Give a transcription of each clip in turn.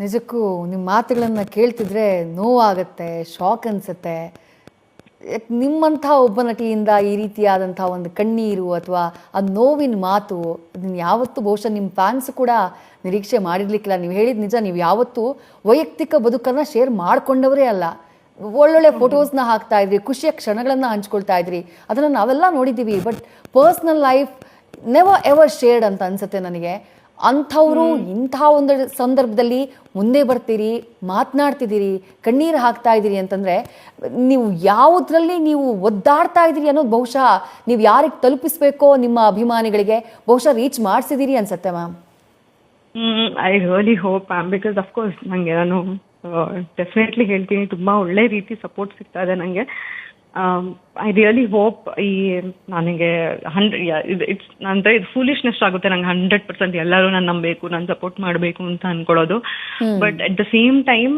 ನಿಜಕ್ಕೂ ನಿಮ್ಮ ಮಾತುಗಳನ್ನು ಕೇಳ್ತಿದ್ರೆ ನೋವಾಗತ್ತೆ ಶಾಕ್ ಅನಿಸುತ್ತೆ. ನಿಮ್ಮಂಥ ಒಬ್ಬ ನಟಿಯಿಂದ ಈ ರೀತಿಯಾದಂಥ ಒಂದು ಕಣ್ಣೀರು ಅಥವಾ ಆ ನೋವಿನ ಮಾತು, ಅದನ್ನ ಯಾವತ್ತೂ ಬಹುಶಃ ನಿಮ್ಮ ಫ್ಯಾನ್ಸ್ ಕೂಡ ನಿರೀಕ್ಷೆ ಮಾಡಿರ್ಲಿಕ್ಕಿಲ್ಲ. ನೀವು ಹೇಳಿದ ನಿಜ, ನೀವು ಯಾವತ್ತೂ ವೈಯಕ್ತಿಕ ಬದುಕನ್ನು ಶೇರ್ ಮಾಡಿಕೊಂಡವರೇ ಅಲ್ಲ. ಒಳ್ಳೊಳ್ಳೆ ಫೋಟೋಸ್ನ ಹಾಕ್ತಾ ಇದ್ರಿ, ಖುಷಿಯ ಕ್ಷಣಗಳನ್ನು ಹಂಚ್ಕೊಳ್ತಾ ಇದ್ರಿ. ಅದನ್ನು ನಾವೆಲ್ಲ ನೋಡಿದ್ದೀವಿ. But personal life never ever shared ಅಂತ ಅನ್ಸುತ್ತೆ ನನಗೆ. ಅಂಥವ್ರು ಇಂಥ ಒಂದು ಸಂದರ್ಭದಲ್ಲಿ ಮುಂದೆ ಬರ್ತೀರಿ ಮಾತನಾಡ್ತಿದ್ದೀರಿ ಕಣ್ಣೀರು ಹಾಕ್ತಾ ಇದ್ದೀರಿ ಅಂತಂದರೆ ನೀವು ಯಾವುದರಲ್ಲಿ ನೀವು ಒದ್ದಾಡ್ತಾ ಇದ್ದೀರಿ ಅನ್ನೋದು ಬಹುಶಃ ನೀವು ಯಾರಿಗೆ ತಲುಪಿಸ್ಬೇಕೋ ನಿಮ್ಮ ಅಭಿಮಾನಿಗಳಿಗೆ ಬಹುಶಃ ರೀಚ್ ಮಾಡಿಸಿದ್ದೀರಿ ಅನ್ಸತ್ತೆ ma'am. I really hope ma'am because of course ನನಗೆ ನಾನು ಡೆಫಿನೆಟ್ಲಿ ಹೇಳ್ತೀನಿ ತುಂಬ ಒಳ್ಳೆ ರೀತಿ ಸಪೋರ್ಟ್ ಸಿಗ್ತಾ ಇದೆ ನನಗೆ ಐ ರಿಯಲಿ ಹೋಪ್ ಈ ನನಗೆ ಹಂಡ್ರೆಡ್ ಇಟ್ಸ್ ನಂತ ಇದು ಫೂಲಿಶ್ನೆಸ್ ಆಗುತ್ತೆ. ನಂಗೆ ಹಂಡ್ರೆಡ್ ಪರ್ಸೆಂಟ್ ಎಲ್ಲರೂ ನಾನು ನಂಬಬೇಕು ನಾನು ಸಪೋರ್ಟ್ ಮಾಡಬೇಕು ಅಂತ ಅನ್ಕೊಳ್ಳೋದು. But at the same time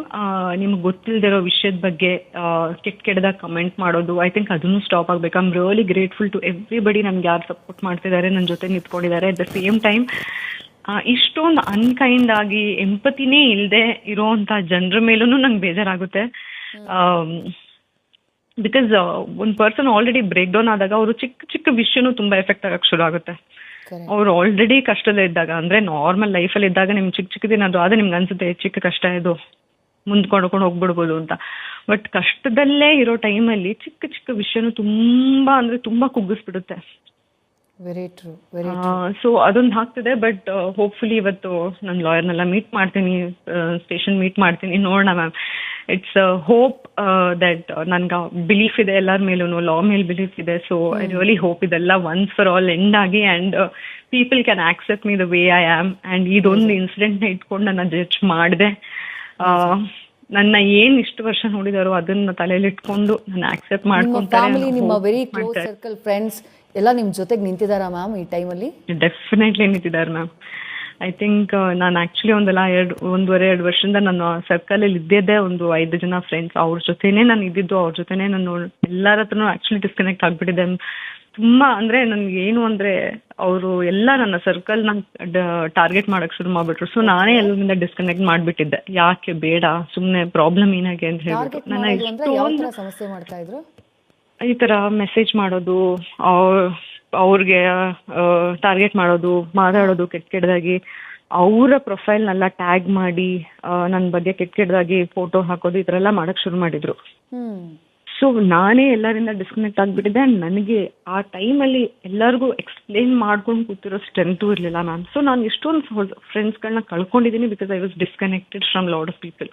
ನಿಮ್ಗೆ ಗೊತ್ತಿಲ್ಲದಿರೋ ವಿಷಯದ ಬಗ್ಗೆ ಕೆಟ್ಟ ಕೆಟ್ಟದಾಗ ಕಮೆಂಟ್ ಮಾಡೋದು ಐ ಥಿಂಕ್ ಅದನ್ನು ಸ್ಟಾಪ್ ಆಗಬೇಕು. I'm really grateful to everybody ನನ್ಗೆ ಯಾರು ಸಪೋರ್ಟ್ ಮಾಡ್ತಿದ್ದಾರೆ ನನ್ನ ಜೊತೆ ನಿಂತ್ಕೊಂಡಿದ್ದಾರೆ ಅಟ್ ದ ಸೇಮ್ ಟೈಮ್ ಇಷ್ಟೊಂದು ಅನ್ಕೈಂಡ್ ಆಗಿ ಎಂಪತಿನೇ ಇಲ್ಲದೆ ಇರೋವಂಥ ಜನರ ಮೇಲೂ ನಂಗೆ ಬೇಜಾರಾಗುತ್ತೆ. ಬಿಕಾಸ್ ಒಂದು ಪರ್ಸನ್ ಆಲ್ರೆಡಿ ಬ್ರೇಕ್ ಡೌನ್ ಆದಾಗ ಅವರು ಚಿಕ್ಕ ಚಿಕ್ಕ ವಿಷಯನೂ ತುಂಬಾ ಎಫೆಕ್ಟ್ ಆಗಕ್ಕೆ ಶುರು ಆಗುತ್ತೆ. ಅವ್ರು ಆಲ್ರೆಡಿ ಕಷ್ಟದಲ್ಲಿ ಇದ್ದಾಗ ಅಂದ್ರೆ ನಾರ್ಮಲ್ ಲೈಫಲ್ಲಿ ಇದ್ದಾಗ ನಿಮ್ಗೆ ಚಿಕ್ಕ ಚಿಕ್ಕದೇನಾದ್ರು ಆದ್ರೆ ನಿಮ್ಗೆ ಅನ್ಸುತ್ತೆ ಚಿಕ್ಕ ಕಷ್ಟ ಇದು. ಮುಂದೆ ಕೊಂಡ್ಕೊಂಡು ಹೋಗ್ಬಿಡ್ಬೋದು ಅಂತ. ಬಟ್ ಕಷ್ಟದಲ್ಲೇ ಇರೋ ಟೈಮಲ್ಲಿ ಚಿಕ್ಕ ಚಿಕ್ಕ ವಿಷಯನೂ ತುಂಬಾ ಅಂದ್ರೆ ತುಂಬಾ ಕುಗ್ಗಿಸ್ಬಿಡುತ್ತೆ. ವೆರಿ ಟ್ರೂ ವೆರಿ ಸೊ ಅದೊಂದು ಆಗ್ತಿದೆ ಬಟ್ ಹೋಪ್ಫುಲಿ ಇವತ್ತು ನನ್ನ ಲಾಯರ್ನೆಲ್ಲ ಮೀಟ್ ಮಾಡ್ತೀನಿ ಸ್ಟೇಷನ್ ಮೀಟ್ ಮಾಡ್ತೀನಿ ನೋಡೋಣ ಮ್ಯಾಮ್ ಇಟ್ಸ್ ಹೋಪ್ ದಟ್ ನನ್ಗೆ ಬಿಲೀಫ್ ಇದೆ ಎಲ್ಲರ ಮೇಲೂ ಲಾ ಮೇಲೆ ಬಿಲೀಫ್ ಇದೆ. ಸೊ ಐ ರಿಯಲಿ ಹೋಪ್ ಇದೆಲ್ಲ ಒನ್ಸ್ ಫಾರ್ ಆಲ್ ಎಂಡ್ ಆಗಿ and people can accept me the way I am and ಇದೊಂದು ಇನ್ಸಿಡೆಂಟ್ನ ಇಟ್ಕೊಂಡು ನನ್ನ ಜಡ್ಜ್ ಮಾಡಿದೆ. ನನ್ನ ಏನ್ ಇಷ್ಟು ವರ್ಷ ನೋಡಿದಾರೋ ಅದನ್ನ ತಲೆಯಲ್ಲಿ ಇಟ್ಕೊಂಡು ನಾನು ಆಕ್ಸೆಪ್ಟ್ ಮಾಡ್ಕೊಂತಾರೆ ನಿಮ್ಮ ವೆರಿ ಕ್ಲೋಸ್ ಸರ್ಕಲ್ ಫ್ರೆಂಡ್ಸ್ ಎಲ್ಲ ನಿಮ್ ಜೊತೆಗೆ ನಿಂತಿದಾರಾ ಮ್ಯಾಮ್ ಈ ಟೈಮಲ್ಲಿ ಡೆಫಿನೆಟ್ಲಿ ನಿಂತಿದ್ದಾರೆ ಮ್ಯಾಮ್ ಐ ಥಿಂಕ್ ನಾನು ಆಕ್ಚುಲಿ ಒಂದಲ್ಲ ಎರಡು ಒಂದೂವರೆ ಎರಡು ವರ್ಷದಿಂದ ನಾನು ಸರ್ಕಲಲ್ಲಿ ಇದ್ದಿದ್ದೆ ಒಂದು ಐದು ಜನ ಫ್ರೆಂಡ್ಸ್ ಅವ್ರ ಜೊತೆನೇ ನಾನು ಇದ್ದಿದ್ದು ಅವ್ರ ಜೊತೆನೇ ನಾನು ಎಲ್ಲರ ಹತ್ರನೂ ಆಕ್ಚುಲಿ ಡಿಸ್ಕನೆಕ್ಟ್ ಆಗಿಬಿಟ್ಟಿದೆ. ತುಂಬಾ ಅಂದ್ರೆ ನನಗೆ ಏನು ಅಂದ್ರೆ ಅವರು ಎಲ್ಲ ನನ್ನ ಸರ್ಕಲ್ ನಂಗೆ ಟಾರ್ಗೆಟ್ ಮಾಡಕ್ ಶುರು ಮಾಡಿಬಿಟ್ರು. ಸೊ ನಾನೇ ಎಲ್ಲರಿಂದ ಡಿಸ್ಕನೆಕ್ಟ್ ಮಾಡ್ಬಿಟ್ಟಿದ್ದೆ. ಯಾಕೆ ಬೇಡ ಸುಮ್ಮನೆ ಪ್ರಾಬ್ಲಮ್ ಏನಾಗೆ ಅಂತ ಹೇಳ್ಬಿಟ್ಟು ನನ್ನ ಮಾಡೋದು ಎಷ್ಟೊಂದು ಸಮಸ್ಯೆ ಮಾಡ್ತಾ ಇದ್ರು? ಈ ತರ ಮೆಸೇಜ್ ಮಾಡೋದು ಅವ್ರಿಗೆ ಟಾರ್ಗೆಟ್ ಮಾಡೋದು ಮಾತಾಡೋದು ಕೆಟ್ಟ ಕೆಟ್ಟದಾಗಿ ಅವರ ಪ್ರೊಫೈಲ್ನೆಲ್ಲ ಟ್ಯಾಗ್ ಮಾಡಿ ನನ್ನ ಬಗ್ಗೆ ಕೆಟ್ಟ ಕೆಟ್ಟದಾಗಿ ಫೋಟೋ ಹಾಕೋದು ಈ ಥರ ಎಲ್ಲ ಮಾಡೋಕ್ಕೆ ಶುರು ಮಾಡಿದ್ರು. ಸೊ ನಾನೇ ಎಲ್ಲರಿಂದ ಡಿಸ್ಕನೆಕ್ಟ್ ಆಗಿಬಿಟ್ಟಿದ್ದೆ ಆ್ಯಂಡ್ ನನಗೆ ಆ ಟೈಮಲ್ಲಿ ಎಲ್ಲರಿಗೂ ಎಕ್ಸ್ಪ್ಲೇನ್ ಮಾಡ್ಕೊಂಡು ಕೂತಿರೋ ಸ್ಟ್ರೆಂತು ಇರಲಿಲ್ಲ ನಾನು. ಸೊ ನಾನು ಎಷ್ಟೊಂದು ಫ್ರೆಂಡ್ಸ್ಗಳನ್ನ ಕಳ್ಕೊಂಡಿದ್ದೀನಿ because I was disconnected from lot of people